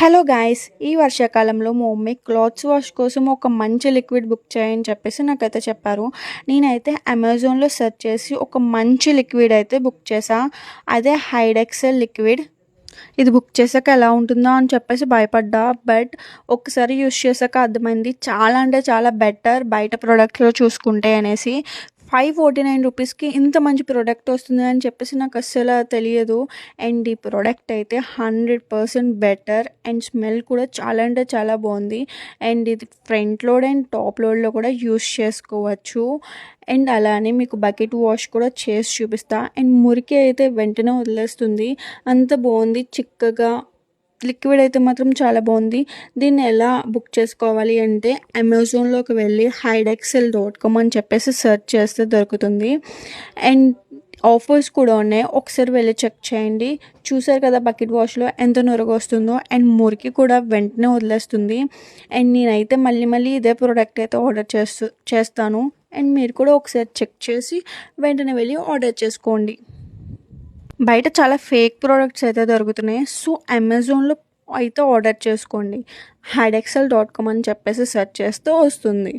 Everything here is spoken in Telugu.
హలో గాయస్ ఈ వర్షాకాలంలో మా మమ్మీ క్లాత్స్ వాష్ కోసం ఒక మంచి లిక్విడ్ బుక్ చేయని చెప్పేసి నాకైతే చెప్పారు. నేనైతే అమెజాన్లో సెర్చ్ చేసి ఒక మంచి లిక్విడ్ అయితే బుక్ చేసా. అదే హైడెక్సెల్ లిక్విడ్. ఇది బుక్ చేసాక ఎలా ఉంటుందో అని చెప్పేసి భయపడ్డా. బట్ ఒకసారి యూస్ చేసాక అర్థమైంది చాలా అంటే చాలా బెటర్ బయట ప్రోడక్ట్లో చూసుకుంటే అనేసి. ఫైవ్ ఫార్టీ నైన్ రూపీస్కి ఇంత మంచి ప్రోడక్ట్ వస్తుంది అని చెప్పేసి నాకు అస్సలు తెలియదు. అండ్ ఈ ప్రోడక్ట్ అయితే hundred percent better and smell కూడా చాలా అంటే చాలా బాగుంది. అండ్ ఇది ఫ్రంట్ లోడ్ అండ్ టాప్ లోడ్లో కూడా యూస్ చేసుకోవచ్చు. అండ్ అలానే మీకు బకెట్ వాష్ కూడా చేసి చూపిస్తా. అండ్ మురికి అయితే వెంటనే వదిలేస్తుంది. అంత బాగుంది చిక్కగా లిక్విడ్ అయితే మాత్రం చాలా బాగుంది. దీన్ని ఎలా బుక్ చేసుకోవాలి అంటే అమెజాన్లోకి వెళ్ళి హైడెక్సెల్ డాట్ కామ్ అని చెప్పేసి సెర్చ్ చేస్తే దొరుకుతుంది. అండ్ ఆఫర్స్ కూడా ఉన్నాయి. ఒకసారి వెళ్ళి చెక్ చేయండి. చూసారు కదా బకెట్ వాష్లో ఎంత నురగ వస్తుందో? అండ్ మురికి కూడా వెంటనే వదిలేస్తుంది. అండ్ నేనైతే మళ్ళీ మళ్ళీ ఇదే ప్రోడక్ట్ అయితే ఆర్డర్ చేస్తూ చేస్తాను. అండ్ మీరు కూడా ఒకసారి చెక్ చేసి వెంటనే వెళ్ళి ఆర్డర్ చేసుకోండి. బయట చాలా ఫేక్ ప్రోడక్ట్స్ అయితే దొరుకుతున్నాయి. సో అమెజాన్లో అయితే ఆర్డర్ చేసుకోండి. హైడెక్సెల్ డాట్ కామ్ అని చెప్పేసి సెర్చ్ చేస్తే వస్తుంది.